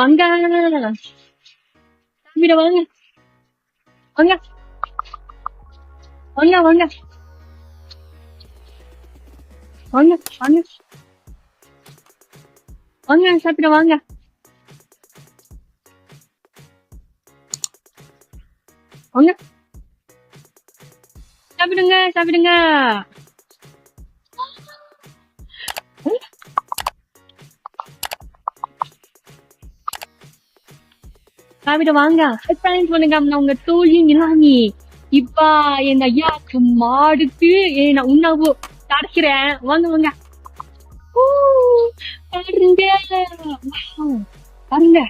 망가. 밀어 망가. 망가. 망가 망가. 망가 망가. 망가 잡히러 망가. 망가. 잡히는가 잡히는가. சாப்பிட வாங்க. ஃப்ரெண்ட்ஸ் பண்ணுங்க உங்க தோழி நிலானி இப்ப என் ஐயாக்கு மாடுக்கு ஏ, நான் உணவு வாங்க வாங்க. பாருங்க. பாருங்க.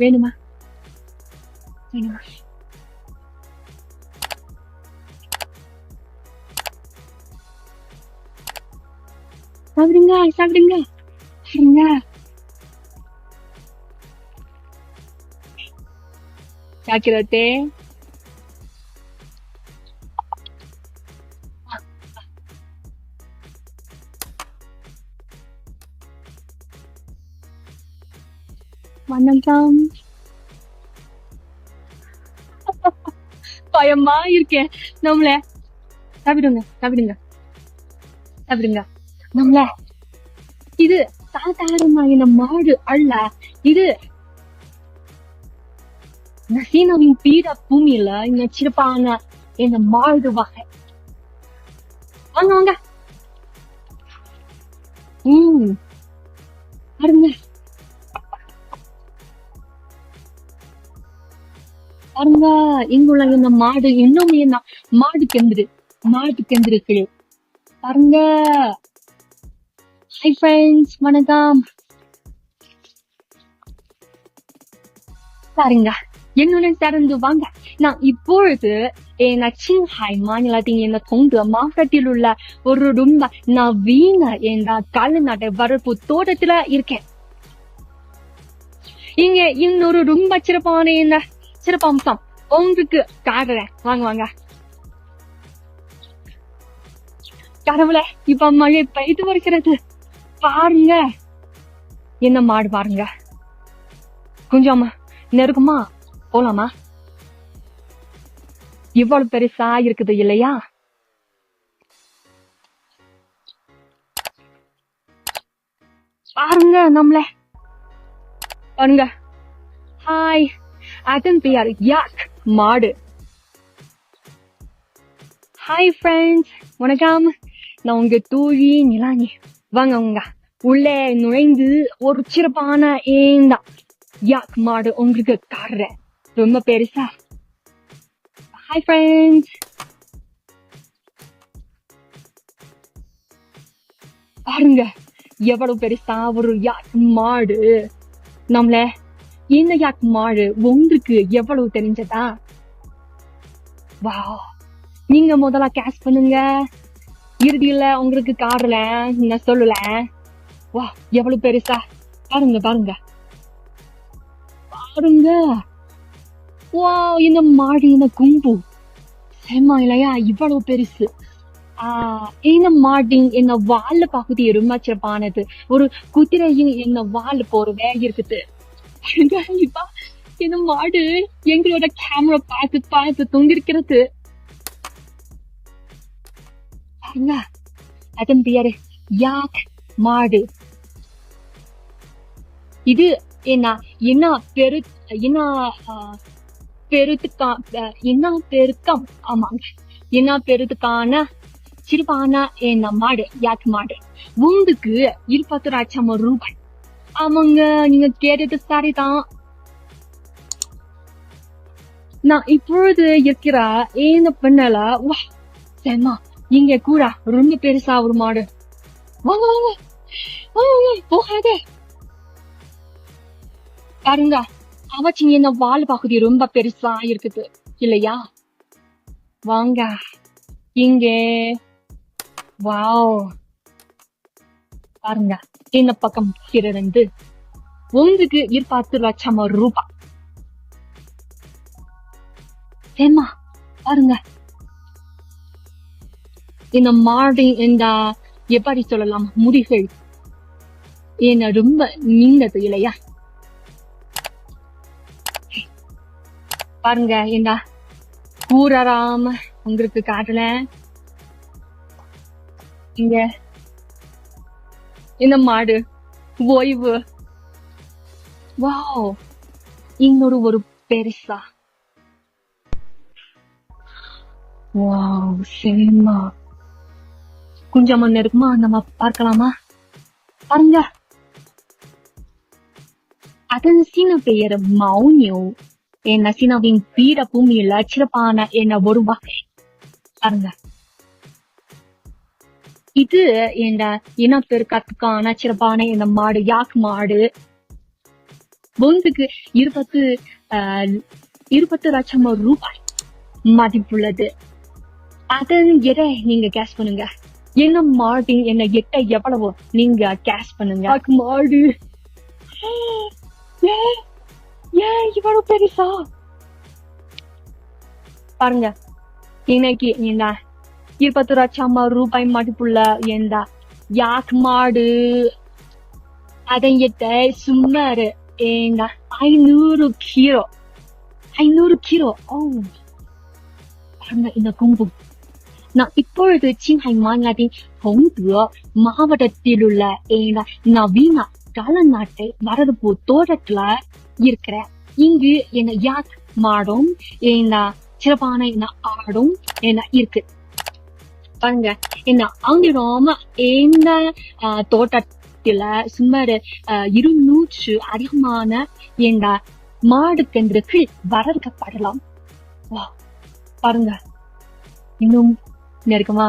வேணுமா? வேணுமா? சாப்பிடுங்க சாப்பிடுங்க. பாருங்க. சாக்கிரத்தே வணக்கம். பயமா இருக்கேன் நம்மள சாப்பிடுங்க சாப்பிடுங்க சாப்பிடுங்க நம்மள. இது சாதாரணமான மாடு அல்ல. இது நசீனாவின் பீட பூமியில இந்த சிறப்பான இந்த மாடு வகை வாங்க வாங்க உம் பாருங்க பாருங்க இங்குள்ள இந்த மாடு இன்னும் என்ன மாடு கெந்திரு மாடு கெந்திருக்கு பாருங்க ஹை ஃப்ரெண்ட்ஸ் வணக்கம் பாருங்க என்னுடன் சேர்ந்து வாங்க நான் இப்பொழுது என் சிங்ஹாய் மாநிலத்தின் என்ன தொங்கு மாவட்டத்தில் உள்ள ஒரு ரொம்ப நவீன என்ற கல்நாட்டு வரப்பு தோட்டத்துல இருக்கேன் இங்க இன்னொரு ரொம்ப சிறப்பான என்ன சிறப்பம்சம் உங்களுக்கு காட்டுறேன் வாங்க வாங்க கடவுளே இப்ப மழை பெய்து வருகிறது பாருங்க என்ன மாடு பாருங்க கொஞ்சம் நெருக்கமா போலாமா? இவ்வளவு பெருசா இருக்குது இல்லையா? பாருங்க நம்மள. பாருங்க. ஹாய் அதன் பெயர் யாக் மாடு. ஹாய் ஃப்ரெண்ட்ஸ் வணக்கம். நான் உங்க தூவி நிலானி. வாங்க உங்க உள்ளே நுழைந்து ஒரு சிறப்பான ஏந்தா யாக் மாடு உங்களுக்கு காட்டுறேன் ரொம்ப பெருசா. ஹாய் ஃப்ரெண்ட்ஸ் பாருங்க எவ்வளவு பெருசா ஒரு யாக் மாடு. நம்மள இந்த யாக் மாடு? உங்களுக்கு எவ்வளவு தெரிஞ்சதா? வா நீங்க முதல்ல கேஷ் பண்ணுங்க. இறுதியில உங்களுக்கு காரல நான் சொல்லல. வா எவ்வளவு பெருசா? பாருங்க பாருங்க. பாருங்க. வா இந்த மாடு இந்த கும்பு. செம்ம இல்லையா இவ்வளவு பெருசு. ஆஹ் இந்த மாட்டின் என்ன வால் பகுதி ரொம்ப சிறப்பானது. ஒரு குதிரையின் என்ன வால் போறதே இருக்குது. இப்ப இந்த மாடு எங்களோட கேமரா பார்த்து பார்த்து தொங்கிருக்கிறது. பாருங்க அதன் பேரு யாக் மாடு. இது என்ன என்ன பெரு என்ன ஆஹ், பெருத்துக்கா அஹ், என்ன பெருக்கம்? ஆமாங்க. என்ன பெருத்துக்கான சிறுபான என்ன மாடு? யாக் மாடு? உங்களுக்கு இருபத்து லட்சம் ரூபாய். ஆமாங்க நீங்க கேட்டது சரிதான். நான் இப்பொழுது இருக்கிற ஏன பெண்ணல வா செம்மா இங்க கூட ரொம்ப பெருசா ஒரு மாடு. வாங்க வாங்க வாங்க, வாங்க, போகாதே. பாருங்க. அவச்சிங்க இந்த வால் பகுதி ரொம்ப பெருசா இருக்குது. இல்லையா? வாங்க. இங்கே. வாவ். பாருங்க. இந்த பக்கம் இருந்து உங்களுக்கு இருபத்து லட்சம் ரூபாய் ஏமா பாருங்க. இந்த மாடி இந்த எப்படி சொல்லலாம் முடிகள். என்ன ரொம்ப நீண்டது இல்லையா? பாருங்க என்ன கூறாராம உங்களுக்கு காட்டல இங்க இந்த மாடு ஓய்வு. வாவ் இன்னொரு ஒரு பெருசா. Wow cinema. கொஞ்சம் மண் இருக்குமா? நம்ம பார்க்கலாமா? பாருங்க. அதன் சீன பெயர் மௌனியோ. என்ன சீனாவின் பீட பூமியில சிறப்பான என்ன ஒரு வகை? பாருங்க. இது என்ன இனப்பெருக்கத்துக்கான சிறப்பான இந்த மாடு யாக் மாடு. ஒன்றுக்கு இருபத்து இருபத்து லட்சம் ரூபாய் மதிப்புள்ளது. அதன் எடை நீங்க கேஷ் பண்ணுங்க. என்ன மாடு என்ன எட்ட எவ்வளவு நீங்க கேஷ் பண்ணுங்க. மாடு. ஏன் இவ்வளவு பெருசா? பாருங்க. இன்னைக்கு என்ன இருபத்தி லட்சம் ரூபாய் மதிப்புள்ள எந்த யாக் மாடு. அதன் எட்ட சுமார் இந்த ஐநூறு கிலோ ஐநூறு கிலோ ஓ. பாருங்க இந்த கும்பு. நான் இப்பொழுது சின்ஹை மாநிலத்தின் ஹொங்தே மாவட்டத்தில் உள்ள இந்த நவீன காலநாட்டு வரதுப்பு தோட்டத்துல இருக்கிற. இங்கு என்ன யாக் மாடும் என்ன சிறப்பான என்ன ஆடும் என்ன இருக்கு. பாருங்க என்ன ஆங்கிலம் எந்த ஆஹ், தோட்டத்துல சுமார் இருநூற்று அதிகமான இந்த மாடு கன்றுகள் வளர்க்கப்படலாம் வா பாருங்க. இன்னும் நெருக்கமா.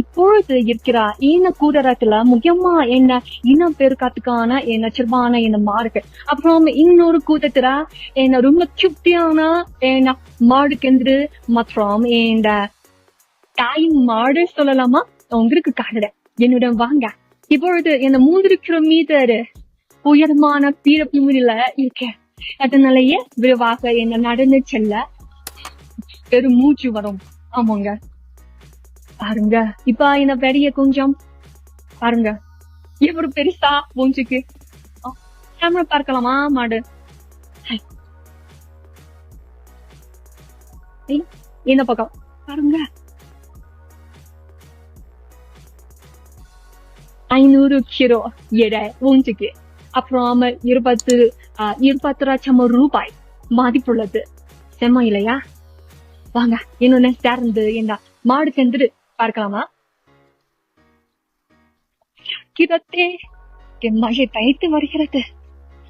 இப்பொழுது இருக்கிற இந்த கூடரத்துல முக்கியமா என்ன இனம் பெருக்கத்துக்கான என்ன சிறப்பான என்ன மாடுகள். அப்புறம் இன்னொரு கூட்டத்துல என்ன ரொம்ப சுப்தியான என்ன மாடு கன்று மற்றும் இந்த தாய் மாடு சொல்லலாமா? உங்களுக்கு காட்டுறேன் என்னிடம் வாங்க. இப்பொழுது என்ன மூன்று கிலோமீட்டர் உயரமான பீடபூமியில இருக்கேன் அதனாலயே விரைவாக என்ன நடந்து செல்ல பெரும் மூச்சு வரும். ஆமாங்க. பாருங்க. இப்ப இந்த பெரிய கொஞ்சம்? பாருங்க. எவ்வளவு பெருசா பூஞ்சுக்கு? கேமரா பார்க்கலாமா மாடு? என்ன இந்த பக்கம்? பாருங்க. ஐநூறு கிலோ எடை மூஞ்சுக்கு அப்புறம் இருபத்து இருபத்தி இருபத்து லட்சம் ரூபாய் மதிப்புள்ளது. செம்ம இல்லையா வாங்க இன்னொன்னு சேர்ந்து என்ன மாடு சென்று பார்க்கலாமா? கிதத்தே என் மழை தைத்து வருகிறது.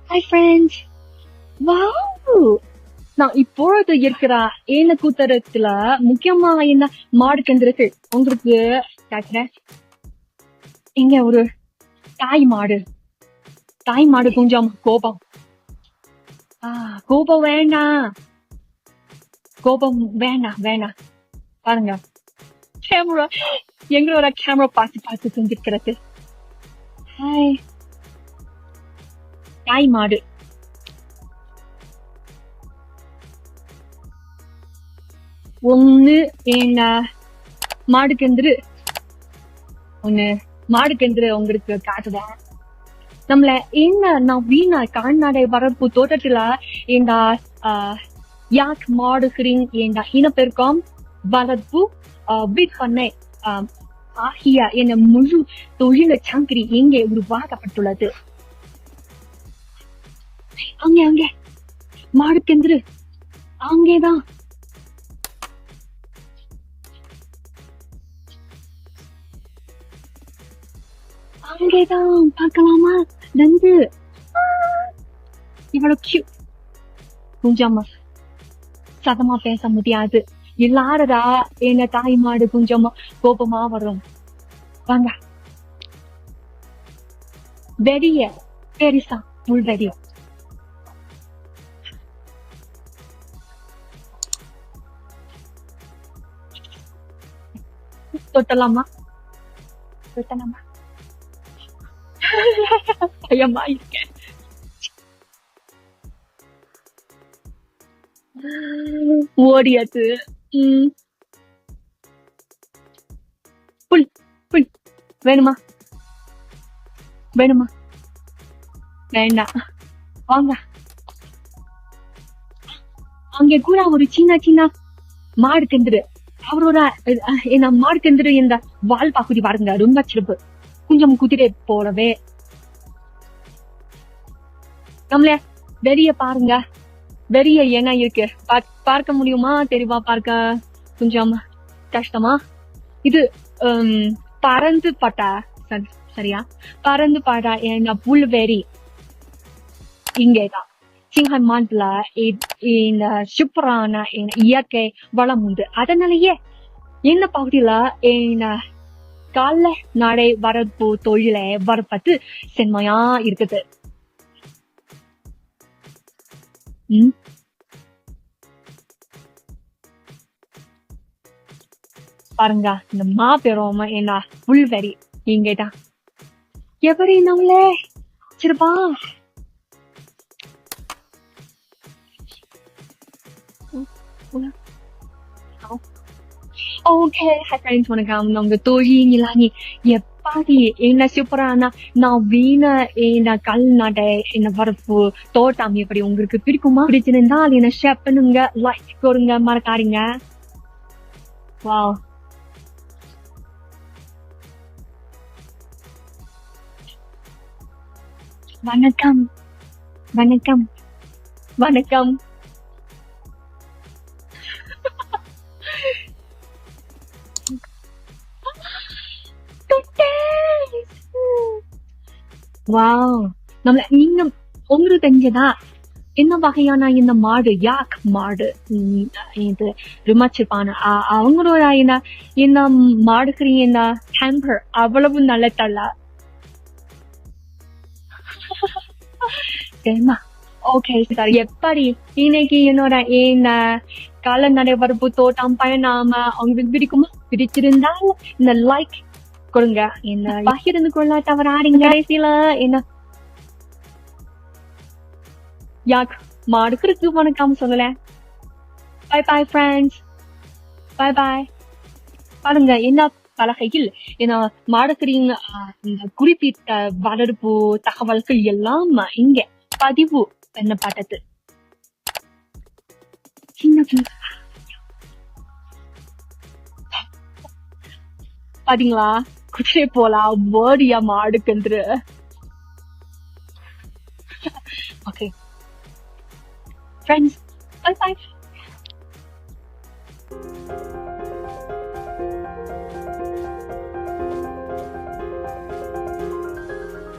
ஹாய் ஃப்ரெண்ட்ஸ் வாவ் நான் இப்பொழுது இருக்கிற ஏன கூத்தரத்துல முக்கியமா என்ன மாடு கந்திருக்கு உங்களுக்கு காட்டுறேன். இங்க ஒரு தாய் மாடு. தாய் மாடு கொஞ்சம் கோபம். ஆஹ் கோபம் வேண்டாம் கோபம் வேண்டாம் வேண்டாம் பாருங்க. கேமரா எங்களோட கேமரா பார்த்து பார்த்து செஞ்சிருக்கிறது ஹாய் தாய் மாடு. ஒண்ணு என்ன மாடுக்கெந்திரு ஒண்ணு. மாடுக்கெந்திரு உங்களுக்கு காட்டுதான் நம்மள என்ன வீணா கால்நடை வரப்பு தோட்டத்துல ஏண்டா ஆஹ், யாக் மாடுகிறீங்க ஏண்டா? இனப்பெருக்கம் வளர்ப்பு விற்பனை ஆகிய? என முழு தொழில சங்கிரி எங்கே உருவாக்கப்பட்டுள்ளது? அங்கே அங்கே. மாடுக்கெந்திரு. அங்கேதான் அங்கேதான் பார்க்கலாமா? நந்து. இவ்வளவு கியூ கொஞ்சமா சதமா பேச முடியாது. இல்லாததா? என்ன தாய் மாடு கொஞ்சம் கோபமா வரும். வாங்க. வெடிய பெரிசா உள் வெடிய. தொட்டலாமா? தொட்டலாமா? பயமா இருக்கேன் ஓடியாச்சு புல் புல். வேணுமா? வேணுமா? வேண்டாம் வாங்க. அங்க கூட ஒரு சின்ன சின்ன மாடு கந்துரு அவரோட அஹ், என்ன மாடு கந்துரு இந்த வால் பகுதி பாருங்க ரொம்ப சிறப்பு. கொஞ்சம் குதிரை போலவே. நம்மள வெளிய பாருங்க. வெறிய என்ன இருக்கு? பா- பார்க்க முடியுமா? தெரியுமா பார்க்க. கொஞ்சம் கஷ்டமா? இது ஹம், பறந்து பட்டா? சரியா? பறந்து பாடா என்ன புல்வெறி இங்கேதான். சிங்கமான்ல இந்த சூப்பரான இயற்கை வளம் உண்டு. அதனாலயே இந்த பகுதியில என்ன கால நடை வரப்பு தொழிலை வரப்பட்டு செம்மையா இருக்குது. ம் பாருங்க இந்த மாபெரும் என்ன புல்வெறி இங்கேதான் எப்படி நம்மளே சரிப்பா ஓகே ஹாய் ஃப்ரெண்ட்ஸ் வணக்கம் உங்க தோழி நிலானி பாதி என்ன சூப்பரான நான் வீண என்ன கல் நடை என்ன வரப்பு தோட்டம் எப்படி உங்களுக்கு பிடிக்குமா பிடிச்சிருந்தா அது என்ன ஷேர் பண்ணுங்க லைக் கொடுங்க மறக்காதீங்க வாவ் வணக்கம் வணக்கம் வணக்கம் வாவ். நம்மள நீங்க உங்களுக்கு தெரிஞ்சதா? என்ன வகையான இந்த மாடு? யாக் மாடு. இது ரிமாச்சிருப்பான. அவங்களோட என்ன இந்த மாடுக்கு இந்த ஹேம்பர் அவ்வளவு நல்ல தள்ளா தெரியுமா ஓகே சார் எப்படி இன்னைக்கு என்னோட என்ன கால வரப்பு தோட்டம் பயணாம அவங்களுக்கு பிடிக்குமா? பிடிச்சிருந்தா இந்த லைக் கொடுங்க. என்ன பகிர்ந்து கொள்ள தவறாதீங்க. கடைசியில என்ன? யாக் மாடுக்கு வணக்கம் சொல்லல. Bye bye friends bye bye பாருங்க என்ன பலகையில் ஏன்னா மாடுக்கறின் இந்த குறிப்பிட்ட வளர்ப்பு தகவல்கள் எல்லாம் இங்க பதிவு பண்ணப்பட்டது. பாத்தீங்களா? குதிரை போலாம் வேர்டியா மாடுக்கன்று ஓகே ஃப்ரெண்ட்ஸ் பை பை